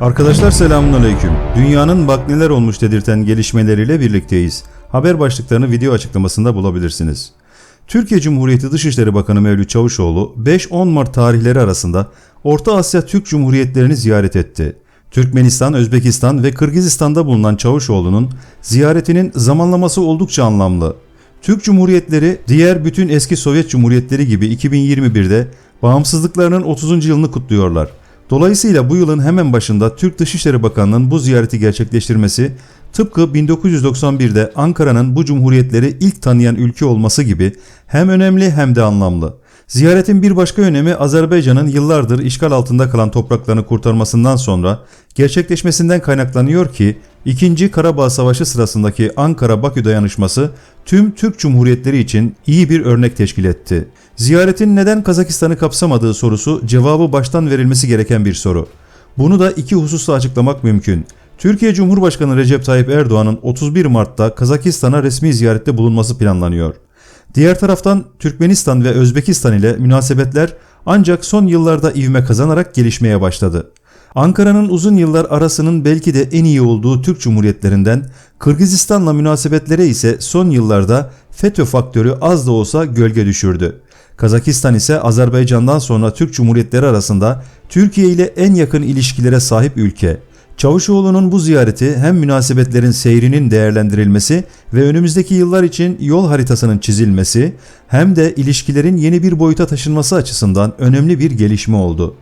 Arkadaşlar selamünaleyküm. Dünyanın bak neler olmuş dedirten gelişmeleriyle birlikteyiz. Haber başlıklarını video açıklamasında bulabilirsiniz. Türkiye Cumhuriyeti Dışişleri Bakanı Mevlüt Çavuşoğlu 5-10 Mart tarihleri arasında Orta Asya Türk Cumhuriyetlerini ziyaret etti. Türkmenistan, Özbekistan ve Kırgızistan'da bulunan Çavuşoğlu'nun ziyaretinin zamanlaması oldukça anlamlı. Türk Cumhuriyetleri diğer bütün eski Sovyet Cumhuriyetleri gibi 2021'de bağımsızlıklarının 30. yılını kutluyorlar. Dolayısıyla bu yılın hemen başında Türk Dışişleri Bakanlığı'nın bu ziyareti gerçekleştirmesi tıpkı 1991'de Ankara'nın bu cumhuriyetleri ilk tanıyan ülke olması gibi hem önemli hem de anlamlı. Ziyaretin bir başka önemi Azerbaycan'ın yıllardır işgal altında kalan topraklarını kurtarmasından sonra gerçekleşmesinden kaynaklanıyor ki 2. Karabağ Savaşı sırasındaki Ankara-Bakü dayanışması tüm Türk Cumhuriyetleri için iyi bir örnek teşkil etti. Ziyaretin neden Kazakistan'ı kapsamadığı sorusu cevabı baştan verilmesi gereken bir soru. Bunu da iki hususla açıklamak mümkün. Türkiye Cumhurbaşkanı Recep Tayyip Erdoğan'ın 31 Mart'ta Kazakistan'a resmi ziyarette bulunması planlanıyor. Diğer taraftan Türkmenistan ve Özbekistan ile münasebetler ancak son yıllarda ivme kazanarak gelişmeye başladı. Ankara'nın uzun yıllar arasının belki de en iyi olduğu Türk Cumhuriyetlerinden Kırgızistan'la münasebetlere ise son yıllarda FETÖ faktörü az da olsa gölge düşürdü. Kazakistan ise Azerbaycan'dan sonra Türk Cumhuriyetleri arasında Türkiye ile en yakın ilişkilere sahip ülke. Çavuşoğlu'nun bu ziyareti hem münasebetlerin seyrinin değerlendirilmesi ve önümüzdeki yıllar için yol haritasının çizilmesi hem de ilişkilerin yeni bir boyuta taşınması açısından önemli bir gelişme oldu.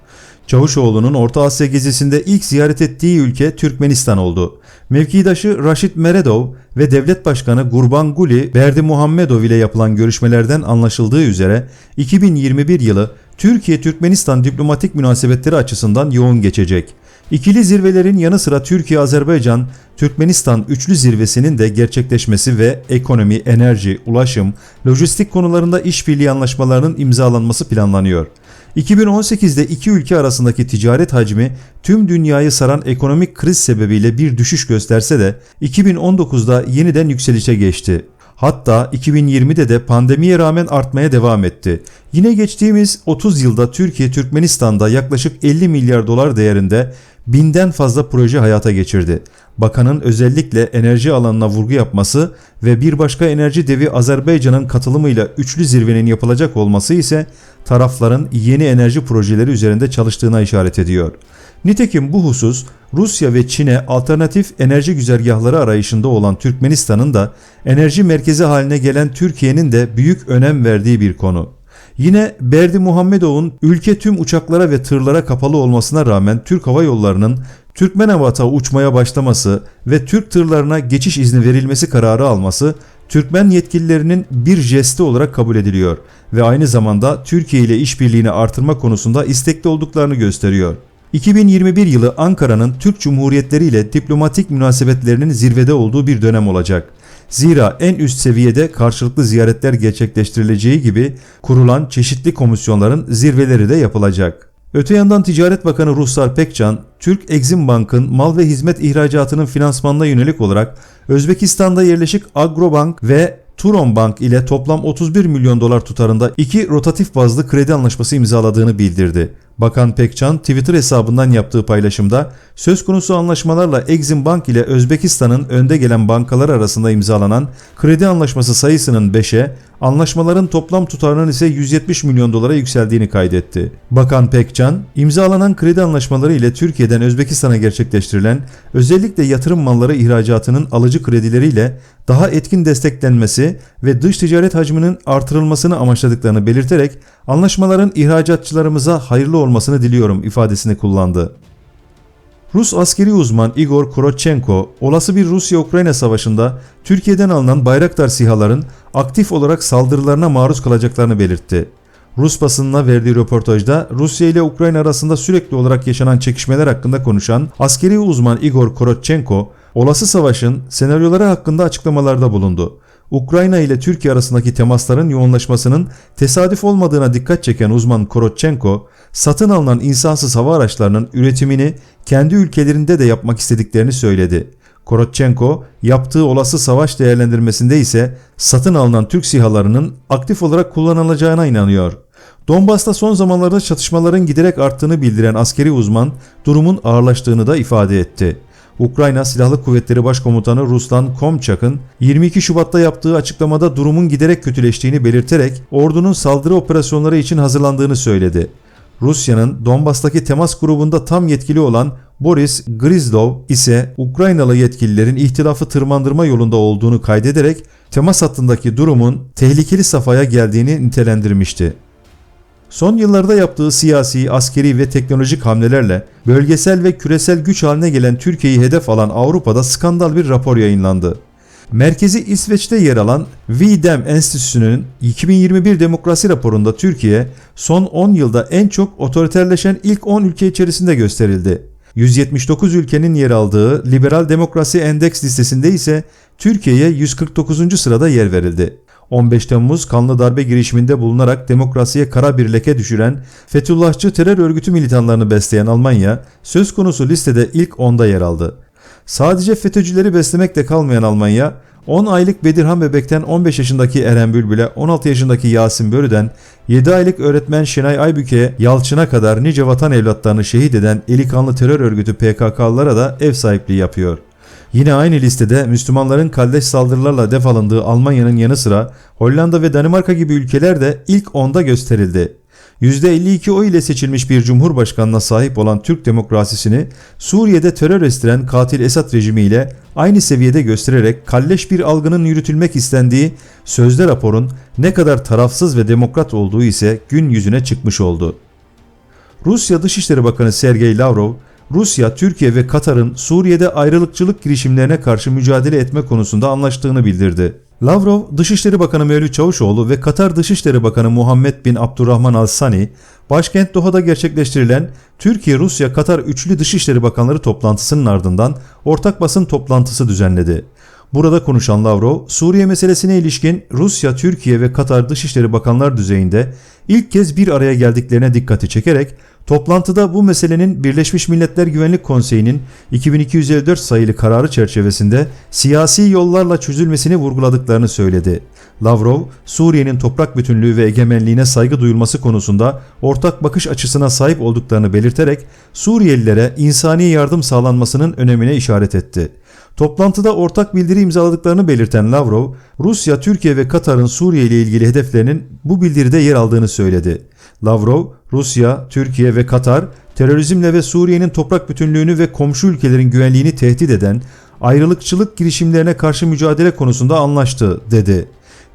Çavuşoğlu'nun Orta Asya gezisinde ilk ziyaret ettiği ülke Türkmenistan oldu. Mevkidaşı Raşit Meredov ve Devlet Başkanı Gurbanguly Berdi Muhammedov ile yapılan görüşmelerden anlaşıldığı üzere 2021 yılı Türkiye-Türkmenistan diplomatik münasebetleri açısından yoğun geçecek. İkili zirvelerin yanı sıra Türkiye-Azerbaycan, Türkmenistan üçlü zirvesinin de gerçekleşmesi ve ekonomi, enerji, ulaşım, lojistik konularında işbirliği anlaşmalarının imzalanması planlanıyor. 2018'de iki ülke arasındaki ticaret hacmi tüm dünyayı saran ekonomik kriz sebebiyle bir düşüş gösterse de 2019'da yeniden yükselişe geçti. Hatta 2020'de de pandemiye rağmen artmaya devam etti. Yine geçtiğimiz 30 yılda Türkiye Türkmenistan'da yaklaşık 50 milyar dolar değerinde binden fazla proje hayata geçirdi. Bakanın özellikle enerji alanına vurgu yapması ve bir başka enerji devi Azerbaycan'ın katılımıyla üçlü zirvenin yapılacak olması ise tarafların yeni enerji projeleri üzerinde çalıştığına işaret ediyor. Nitekim bu husus Rusya ve Çin'e alternatif enerji güzergahları arayışında olan Türkmenistan'ın da enerji merkezi haline gelen Türkiye'nin de büyük önem verdiği bir konu. Yine Berdi Muhammedov'un ülke tüm uçaklara ve tırlara kapalı olmasına rağmen Türk Hava Yolları'nın Türkmenavat'a uçmaya başlaması ve Türk tırlarına geçiş izni verilmesi kararı alması Türkmen yetkililerinin bir jesti olarak kabul ediliyor ve aynı zamanda Türkiye ile işbirliğini artırma konusunda istekli olduklarını gösteriyor. 2021 yılı Ankara'nın Türk Cumhuriyetleri ile diplomatik münasebetlerinin zirvede olduğu bir dönem olacak. Zira en üst seviyede karşılıklı ziyaretler gerçekleştirileceği gibi kurulan çeşitli komisyonların zirveleri de yapılacak. Öte yandan Ticaret Bakanı Ruhsar Pekcan, Türk Exim Bank'ın mal ve hizmet ihracatının finansmanına yönelik olarak Özbekistan'da yerleşik Agrobank ve Turon Bank ile toplam 31 milyon dolar tutarında iki rotatif bazlı kredi anlaşması imzaladığını bildirdi. Bakan Pekcan Twitter hesabından yaptığı paylaşımda söz konusu anlaşmalarla Exim Bank ile Özbekistan'ın önde gelen bankalar arasında imzalanan kredi anlaşması sayısının 5'e, anlaşmaların toplam tutarının ise 170 milyon dolara yükseldiğini kaydetti. Bakan Pekcan, imzalanan kredi anlaşmaları ile Türkiye'den Özbekistan'a gerçekleştirilen özellikle yatırım malları ihracatının alıcı kredileriyle daha etkin desteklenmesi ve dış ticaret hacminin artırılmasını amaçladıklarını belirterek anlaşmaların ihracatçılarımıza hayırlı olmasını diliyorum ifadesini kullandı. Rus askeri uzman Igor Korotchenko, olası bir Rusya-Ukrayna savaşında Türkiye'den alınan Bayraktar SİHA'ların aktif olarak saldırılarına maruz kalacaklarını belirtti. Rus basınına verdiği röportajda Rusya ile Ukrayna arasında sürekli olarak yaşanan çekişmeler hakkında konuşan askeri uzman Igor Korotchenko, olası savaşın senaryoları hakkında açıklamalarda bulundu. Ukrayna ile Türkiye arasındaki temasların yoğunlaşmasının tesadüf olmadığına dikkat çeken uzman Korotchenko, satın alınan insansız hava araçlarının üretimini kendi ülkelerinde de yapmak istediklerini söyledi. Korotchenko, yaptığı olası savaş değerlendirmesinde ise satın alınan Türk SİHA'larının aktif olarak kullanılacağına inanıyor. Donbas'ta son zamanlarda çatışmaların giderek arttığını bildiren askeri uzman durumun ağırlaştığını da ifade etti. Ukrayna Silahlı Kuvvetleri Başkomutanı Ruslan Komçak'ın 22 Şubat'ta yaptığı açıklamada durumun giderek kötüleştiğini belirterek ordunun saldırı operasyonları için hazırlandığını söyledi. Rusya'nın Donbas'taki temas grubunda tam yetkili olan Boris Grizlov ise Ukraynalı yetkililerin ihtilafı tırmandırma yolunda olduğunu kaydederek temas hattındaki durumun tehlikeli safhaya geldiğini nitelendirmişti. Son yıllarda yaptığı siyasi, askeri ve teknolojik hamlelerle bölgesel ve küresel güç haline gelen Türkiye'yi hedef alan Avrupa'da skandal bir rapor yayınlandı. Merkezi İsveç'te yer alan VDEM Enstitüsü'nün 2021 demokrasi raporunda Türkiye son 10 yılda en çok otoriterleşen ilk 10 ülke içerisinde gösterildi. 179 ülkenin yer aldığı Liberal Demokrasi Endeks listesinde ise Türkiye'ye 149. sırada yer verildi. 15 Temmuz kanlı darbe girişiminde bulunarak demokrasiye kara bir leke düşüren Fethullahçı terör örgütü militanlarını besleyen Almanya söz konusu listede ilk 10'da yer aldı. Sadece FETÖ'cüleri beslemekle kalmayan Almanya, 10 aylık Bedirhan bebekten 15 yaşındaki Eren Bülbül'e, 16 yaşındaki Yasin Börü'den, 7 aylık öğretmen Şenay Aybüke'ye, Yalçın'a kadar nice vatan evlatlarını şehit eden eli terör örgütü PKK'lılara da ev sahipliği yapıyor. Yine aynı listede Müslümanların kalleş saldırılarla def alındığı Almanya'nın yanı sıra Hollanda ve Danimarka gibi ülkeler de ilk 10'da gösterildi. %52 oy ile seçilmiş bir cumhurbaşkanına sahip olan Türk demokrasisini Suriye'de terör estiren katil Esad rejimiyle aynı seviyede göstererek kalleş bir algının yürütülmek istendiği sözde raporun ne kadar tarafsız ve demokrat olduğu ise gün yüzüne çıkmış oldu. Rusya Dışişleri Bakanı Sergey Lavrov, Rusya, Türkiye ve Katar'ın Suriye'de ayrılıkçılık girişimlerine karşı mücadele etme konusunda anlaştığını bildirdi. Lavrov, Dışişleri Bakanı Mevlüt Çavuşoğlu ve Katar Dışişleri Bakanı Muhammed bin Abdurrahman Al-Sani, başkent Doha'da gerçekleştirilen Türkiye-Rusya-Katar Üçlü Dışişleri Bakanları toplantısının ardından ortak basın toplantısı düzenledi. Burada konuşan Lavrov, Suriye meselesine ilişkin Rusya, Türkiye ve Katar Dışişleri Bakanlar düzeyinde ilk kez bir araya geldiklerine dikkati çekerek Toplantıda bu meselenin Birleşmiş Milletler Güvenlik Konseyi'nin 2254 sayılı kararı çerçevesinde siyasi yollarla çözülmesini vurguladıklarını söyledi. Lavrov, Suriye'nin toprak bütünlüğü ve egemenliğine saygı duyulması konusunda ortak bakış açısına sahip olduklarını belirterek Suriyelilere insani yardım sağlanmasının önemine işaret etti. Toplantıda ortak bildiri imzaladıklarını belirten Lavrov, Rusya, Türkiye ve Katar'ın Suriye ile ilgili hedeflerinin bu bildiride yer aldığını söyledi. Lavrov, Rusya, Türkiye ve Katar terörizmle ve Suriye'nin toprak bütünlüğünü ve komşu ülkelerin güvenliğini tehdit eden ayrılıkçılık girişimlerine karşı mücadele konusunda anlaştı dedi.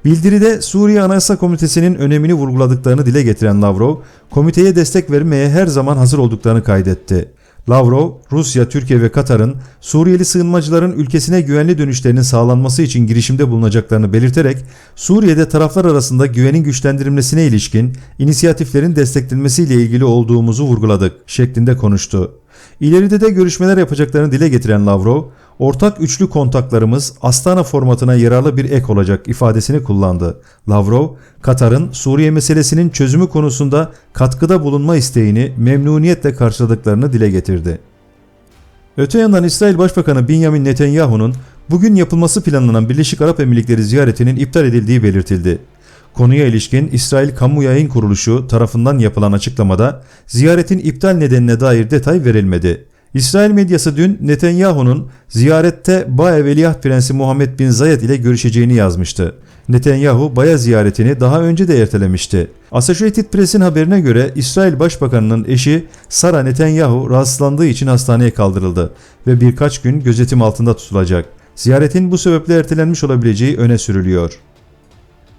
Bildiride Suriye Anayasa Komitesi'nin önemini vurguladıklarını dile getiren Lavrov, komiteye destek vermeye her zaman hazır olduklarını kaydetti. Lavrov, Rusya, Türkiye ve Katar'ın Suriyeli sığınmacıların ülkesine güvenli dönüşlerinin sağlanması için girişimde bulunacaklarını belirterek Suriye'de taraflar arasında güvenin güçlendirilmesine ilişkin inisiyatiflerin desteklenmesiyle ilgili olduğumuzu vurguladık şeklinde konuştu. İleride de görüşmeler yapacaklarını dile getiren Lavrov, ortak üçlü kontaklarımız Astana formatına yararlı bir ek olacak ifadesini kullandı. Lavrov, Katar'ın Suriye meselesinin çözümü konusunda katkıda bulunma isteğini memnuniyetle karşıladıklarını dile getirdi. Öte yandan İsrail Başbakanı Benjamin Netanyahu'nun bugün yapılması planlanan Birleşik Arap Emirlikleri ziyaretinin iptal edildiği belirtildi. Konuya ilişkin İsrail Kamu Yayın Kuruluşu tarafından yapılan açıklamada ziyaretin iptal nedenine dair detay verilmedi. İsrail medyası dün Netanyahu'nun ziyarette Bae Veliaht Prensi Muhammed Bin Zayed ile görüşeceğini yazmıştı. Netanyahu Baya ziyaretini daha önce de ertelemişti. Associated Press'in haberine göre İsrail Başbakanı'nın eşi Sara Netanyahu rahatsızlandığı için hastaneye kaldırıldı ve birkaç gün gözetim altında tutulacak. Ziyaretin bu sebeple ertelenmiş olabileceği öne sürülüyor.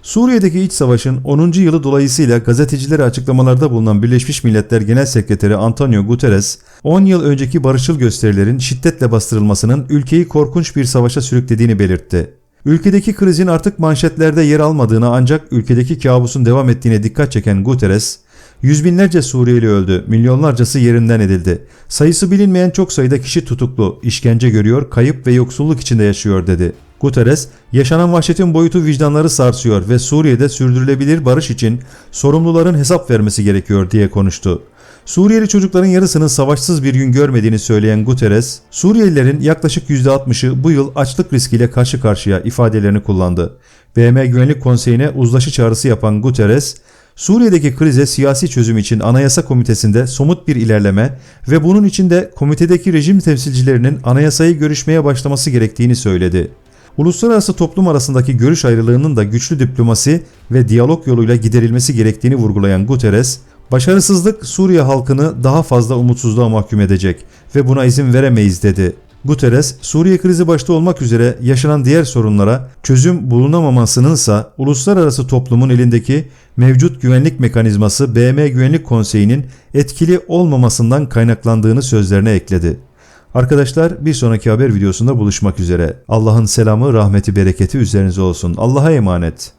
Suriye'deki iç savaşın 10. yılı dolayısıyla gazetecilere açıklamalarda bulunan Birleşmiş Milletler Genel Sekreteri Antonio Guterres, 10 yıl önceki barışçıl gösterilerin şiddetle bastırılmasının ülkeyi korkunç bir savaşa sürüklediğini belirtti. Ülkedeki krizin artık manşetlerde yer almadığını ancak ülkedeki kabusun devam ettiğine dikkat çeken Guterres, Yüz binlerce Suriyeli öldü, milyonlarcası yerinden edildi. Sayısı bilinmeyen çok sayıda kişi tutuklu, işkence görüyor, kayıp ve yoksulluk içinde yaşıyor dedi. Guterres, yaşanan vahşetin boyutu vicdanları sarsıyor ve Suriye'de sürdürülebilir barış için sorumluların hesap vermesi gerekiyor diye konuştu. Suriyeli çocukların yarısının savaşsız bir gün görmediğini söyleyen Guterres, Suriyelilerin yaklaşık %60'ı bu yıl açlık riskiyle karşı karşıya ifadelerini kullandı. BM Güvenlik Konseyi'ne uzlaşı çağrısı yapan Guterres, Suriye'deki krize siyasi çözüm için Anayasa Komitesi'nde somut bir ilerleme ve bunun için de komitedeki rejim temsilcilerinin anayasayı görüşmeye başlaması gerektiğini söyledi. Uluslararası toplum arasındaki görüş ayrılığının da güçlü diplomasi ve diyalog yoluyla giderilmesi gerektiğini vurgulayan Guterres, başarısızlık Suriye halkını daha fazla umutsuzluğa mahkum edecek ve buna izin veremeyiz dedi. Guterres, Suriye krizi başta olmak üzere yaşanan diğer sorunlara çözüm bulunamamasınınsa uluslararası toplumun elindeki mevcut güvenlik mekanizması BM Güvenlik Konseyi'nin etkili olmamasından kaynaklandığını sözlerine ekledi. Arkadaşlar bir sonraki haber videosunda buluşmak üzere. Allah'ın selamı, rahmeti, bereketi üzerinize olsun. Allah'a emanet.